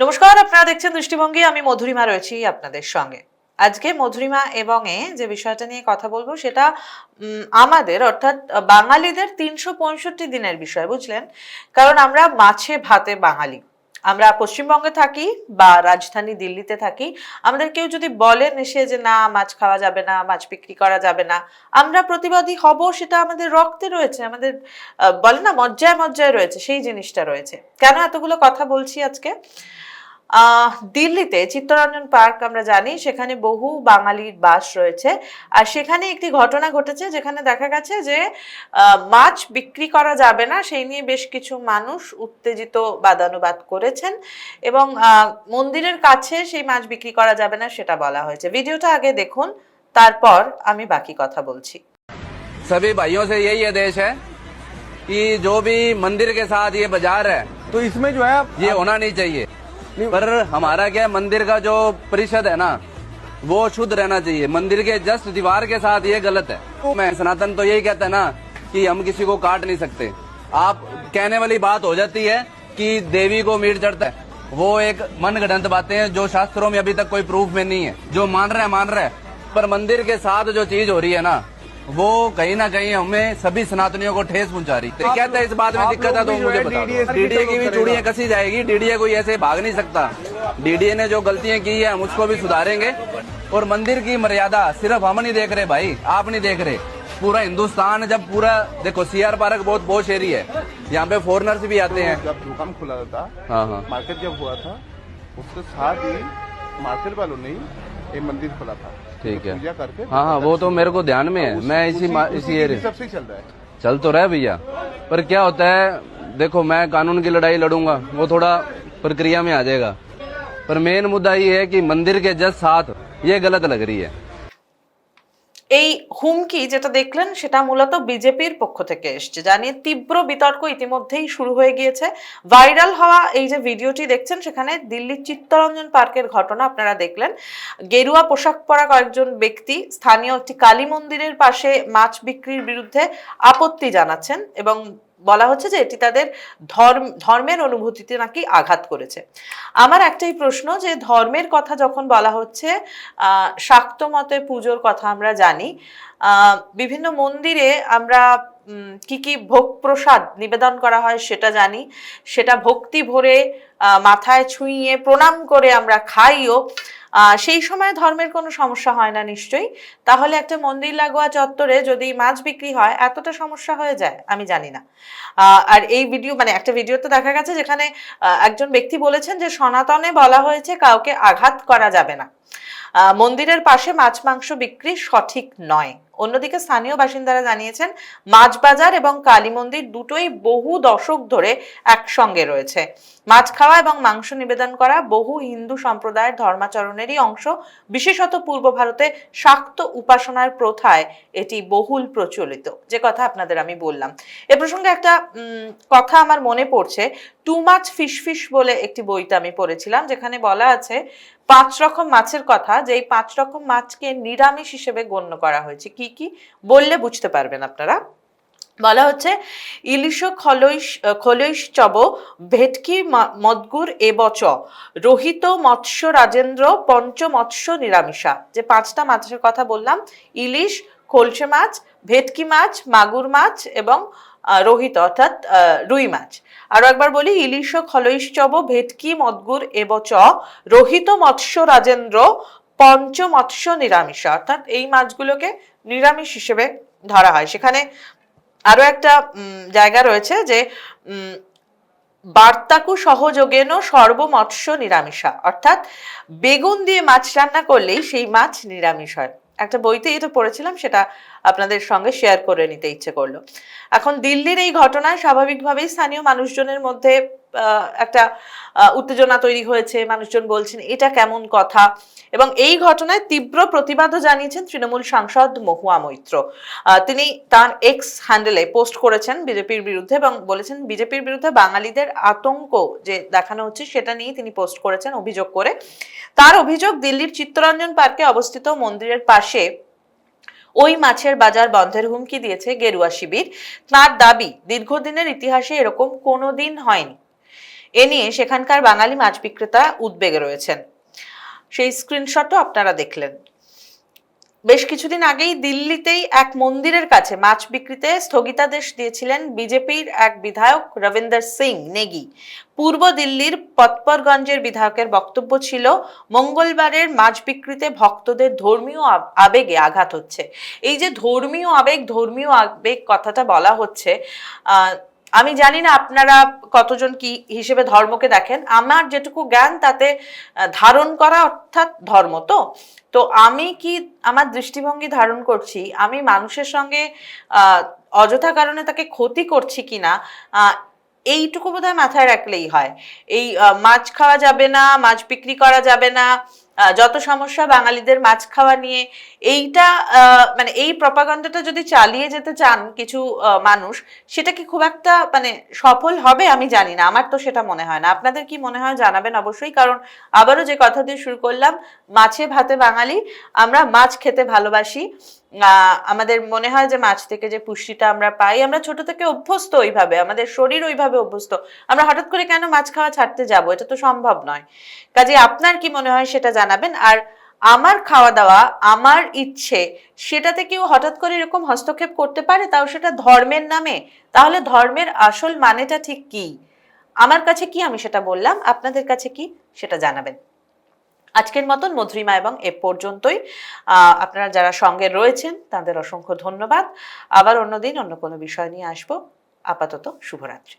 নমস্কার, আপনারা দেখছেন দৃষ্টিভঙ্গি। আমি মধুরিমা রয়েছি আপনাদের সঙ্গে। আজকে মধুরিমা এবং এ যে বিষয়টা নিয়ে কথা বলব সেটা আমাদের অর্থাৎ বাঙালিদের তিনশো পঁয়ষট্টি দিনের বিষয়, বুঝলেন? কারণ আমরা মাছে ভাতে বাঙালি। আমরা পশ্চিমবঙ্গে থাকি বা রাজধানী দিল্লিতে থাকি, আমাদের কেউ যদি বলেন এসে যে না, মাছ খাওয়া যাবে না, মাছ বিক্রি করা যাবে না, আমরা প্রতিবাদী হব সেটা আমাদের রক্তে রয়েছে, আমাদের বলে না, মজ্জায় মজ্জায় রয়েছে, সেই জিনিসটা রয়েছে। কেন এতগুলো কথা বলছি আজকে? দিল্লিতে চিত্তরঞ্জন পার্ক আমরা জানি সেখানে বহু বাঙালির বাস রয়েছে আর সেখানে একটি ঘটনা ঘটেছে যেখানে দেখা গেছে যে আহ, মাছ বিক্রি করা যাবে না সেই নিয়ে বেশ কিছু মানুষ উত্তেজিত বাদানুবাদ করেছেন এবং আহ, মন্দিরের কাছে সেই মাছ বিক্রি করা যাবে না সেটা বলা হয়েছে ভিডিওটা আগে দেখুন তারপর আমি বাকি কথা বলছি सभी भाइयों से यही आदेश है कि जो भी मंदिर के साथ ये बाजार है तो इसमें जो है आप ये होना नहीं चाहिए पर हमारा क्या मंदिर का जो परिषद है ना, वो शुद्ध रहना चाहिए। मंदिर के जस्ट दीवार के साथ ये गलत है। मैं, सनातन तो यही कहता है ना, कि हम किसी को काट नहीं सकते। आप, कहने वाली बात हो जाती है कि देवी को मीट चढ़ता है। वो एक मन बातें हैं, जो शास्त्रों में अभी तक कोई प्रूफ में नहीं है। जो मान रहे हैं, मान रहे हैं। पर मंदिर के साथ जो चीज़ हो रही है ना वो कहीं ना कहीं हमें सभी सनातनियों को ठेस पहुँचा रही। तो कहते हैं इस बात में दिक्कत है तो मुझे बता की डीडीए की भी चूड़ियाँ कसी जाएगी? डीडीए कोई ऐसे भाग नहीं सकता। डीडीए ने जो गलतियाँ की है हम उसको भी सुधारेंगे। और मंदिर की मर्यादा सिर्फ़ हम नहीं देख रहे भाई आप नहीं देख रहे। पूरा हिंदुस्तान जब पूरा देखो सीआर पार्क बहुत बहुत शहरी है। यहाँ पे फॉरनर्स भी आते हैं। जब दुकान खुला था हाँ हाँ। मार्केट जब हुआ था उसके साथ ही मार्केट वालों ने एक मंदिर खोला था। ठीक है। पूजा करके हाँ हाँ वो तो मेरे को ध्यान में है। मैं इसी इसी एरिया चल रहा है। चल तो रहा है भैया। पर क्या होता है देखो मैं कानून की लड़ाई लड़ूँगा वो थोड़ा प्रक्रिया में आ जाएगा। पर मेन मुद्दा ये है कि मंदिर के जस्ट साथ ये गलत लग रही है। এই হুমকি যেটা দেখলেন, সেটা মূলত বিজেপির পক্ষ থেকে এসছে জানিয়ে তীব্র বিতর্ক ইতিমধ্যেই শুরু হয়ে গিয়েছে। ভাইরাল হওয়া এই যে ভিডিওটি দেখছেন, সেখানে দিল্লির চিত্তরঞ্জন পার্কের ঘটনা আপনারা দেখলেন। গেরুয়া পোশাক পরা কয়েকজন ব্যক্তি স্থানীয় একটি কালী মন্দিরের পাশে মাছ বিক্রির বিরুদ্ধে আপত্তি জানাচ্ছেন এবং বলা হচ্ছে যে এটি তাদের ধর্ম ধর্মের অনুভূতিতে নাকি আঘাত করেছে। আমার একটাই প্রশ্ন যে ধর্মের কথা যখন বলা হচ্ছে আহ, শাক্ত মতে পুজোর কথা আমরা জানি বিভিন্ন মন্দিরে আমরা কি কি ভোগ প্রসাদ নিবেদন করা হয় সেটা জানি। সেটা ভক্তি ভরে মাথায় ছুঁইয়ে প্রণাম করে আমরা খাইও। সেই সময় ধর্মের কোনো সমস্যা হয় না নিশ্চয়ই। তাহলে একটা মন্দির লাগোয়া চত্বরে যদি মাছ বিক্রি হয়, এতটা সমস্যা হয়ে যায়? আমি জানি না। আর এই ভিডিও মানে একটা ভিডিওতে দেখা গেছে যেখানে একজন ব্যক্তি বলেছেন যে সনাতনে বলা হয়েছে কাউকে আঘাত করা যাবে না। মন্দিরের পাশে মাছ মাংস বিক্রি সঠিক নয়। অন্যদিকে স্থানীয় বাসিন্দারা জানিয়েছেন মাছ বাজার এবং কালী মন্দির দুটোই বহু দশক ধরে একসঙ্গে রয়েছে। মাছ খাওয়া এবং মাংস নিবেদন করা বহু হিন্দু সম্প্রদায়ের ধর্মাচরণেরই অংশ। বিশেষত পূর্ব ভারতে শাক্ত উপাসনার প্রথায় এটি বহুল প্রচলিত। যে কথা আপনাদের আমি বললাম। এ প্রসঙ্গে একটা কথা আমার মনে পড়ছে। টু মাছ ফিশ বলে একটি বইতে আমি পড়েছিলাম, যেখানে বলা আছে, পাঁচ রকম মাছের কথা যে এই পাঁচ রকম মাছকে নিরামিষ হিসেবে গণ্য করা হয়েছে। কি কি কি বললে বুঝতে পারবেন আপনারা। বলা হচ্ছে, ইলিশ খলৈশ খলৈশ চব, ভেটকি মদগুর এবচ রোহিত মৎস্য রাজেন্দ্র পঞ্চ মৎস্য নিরামিষা। যে পাঁচটা মাছের কথা বললাম, ইলিশ, খলসে মাছ, ভেটকি মাছ, মাগুর মাছ এবং রোহিত অর্থাৎ রুই মাছ। আরও একবার বলি, ইলিশ খলৈশ চব, ভেটকি, মদগুর এবচ রোহিত মৎস্য রাজেন্দ্র পঞ্চ মৎস্য নিরামিষা, অর্থাৎ এই মাছগুলোকে নিরামিষ হিসেবে ধরা হয়। সেখানে আরও একটা জায়গা রয়েছে যে বার্তাকু সহযোগেন সর্বমৎস্য নিরামিষা, অর্থাৎ বেগুন দিয়ে মাছ রান্না করলেই সেই মাছ নিরামিষ হয়। একটা বইতে এটা পড়েছিলাম, সেটা আপনাদের সঙ্গে শেয়ার করে নিতে ইচ্ছে করল। এখন দিল্লির এই ঘটনায় স্বাভাবিকভাবেই স্থানীয় মানুষজনের মধ্যে একটা উত্তেজনা তৈরি হয়েছে, মানুষজন বলছেন, এটা কেমন কথা? এবং এই ঘটনায় তীব্র প্রতিবাদও জানিয়েছেন তৃণমূল সাংসদ মহুয়া মৈত্র। তিনি তার এক্স হ্যান্ডেলে পোস্ট করেছেন বিজেপির বিরুদ্ধে এবং বলেছেন, বিজেপির বিরুদ্ধে বাঙালিদের আতঙ্ক যে দেখানো হচ্ছে, সেটা নিয়ে তিনি পোস্ট করেছেন অভিযোগ করে। তার অভিযোগ, দিল্লির চিত্তরঞ্জন পার্কে অবস্থিত মন্দিরের পাশে ওই মাছের বাজার বন্ধের হুমকি দিয়েছে গেরুয়া শিবির। তার দাবি, দীর্ঘদিনের ইতিহাসে এরকম কোনোদিন হয়নি। এ নিয়ে সেখানকার বাঙালি মাছ বিক্রেতা উদ্বেগে রয়েছেন। সেই স্ক্রিনশটও আপনারা দেখলেন। বেশ কিছুদিন আগেই দিল্লিতেই এক মন্দিরের কাছে মাছ বিক্রিতে স্থগিতাদেশ দিয়েছিলেন বিজেপির এক বিধায়ক রবীন্দ্র সিং নেগি। পূর্ব দিল্লির পতপরগঞ্জের বিধায়কের বক্তব্য ছিল, মঙ্গলবারের মাছ বিক্রিতে ভক্তদের ধর্মীয় আব- আবেগে আঘাত হচ্ছে। এই যে ধর্মীয় আবেগ ধর্মীয় আবেগ কথাটা বলা হচ্ছে আমি জানি না আপনারা কতজন কি হিসেবে ধর্মকে দেখেন। আমার যেটুকু জ্ঞান তাতে ধারণ করা অর্থাৎ ধর্ম তো। তো আমি কি আমার দৃষ্টিভঙ্গি ধারণ করছি? আমি মানুষের সঙ্গে অযথা কারণে তাকে ক্ষতি করছি কিনা আহ, এইটুকু বোধহয় মাথায় রাখলেই হয়। এই মাছ খাওয়া যাবে না মাছ বিক্রি করা যাবে না যত সমস্যা বাঙালিদের মাছ খাওয়া নিয়ে, এইটা মানে এই প্রপাগান্ডাটা যদি চালিয়ে যেতে চান কিছু মানুষ, সেটা কি খুব একটা মানে সফল হবে আমি জানি না। আমার তো সেটা মনে হয় না। আপনাদের কি মনে হয় জানাবেন অবশ্যই, কারণ আবারও যে কথা দিয়ে শুরু করলাম, মাছে ভাতে বাঙালি, আমরা মাছ খেতে ভালোবাসি। আমাদের মনে হয় যে মাছ থেকে যে পুষ্টিটা আমরা পাই, আমরা ছোট থেকে অভ্যস্ত ওইভাবে, আমাদের শরীর ওইভাবে অভ্যস্ত। আমরা হঠাৎ করে কেন মাছ খাওয়া ছাড়তে যাব? এটা তো সম্ভব নয়। কাজে আপনার কি মনে হয় সেটা জানাবেন? আর আমার খাওয়া দাওয়া, আমার ইচ্ছে, সেটাতে কেউ হঠাৎ করে এরকম হস্তক্ষেপ করতে পারে? তাও সেটা ধর্মের নামে? তাহলে ধর্মের আসল মানেটা ঠিক কি? আমার কাছে কি আমি সেটা বললাম? আপনাদের কাছে কি সেটা জানাবেন? আজকের মতন মধুরিমা এবং এ পর্যন্তই। আপনারা যারা সঙ্গে রয়েছেন, তাদের অসংখ্য ধন্যবাদ। আবার অন্যদিন অন্য কোনো বিষয় নিয়ে আসব। আপাতত শুভরাত্রি।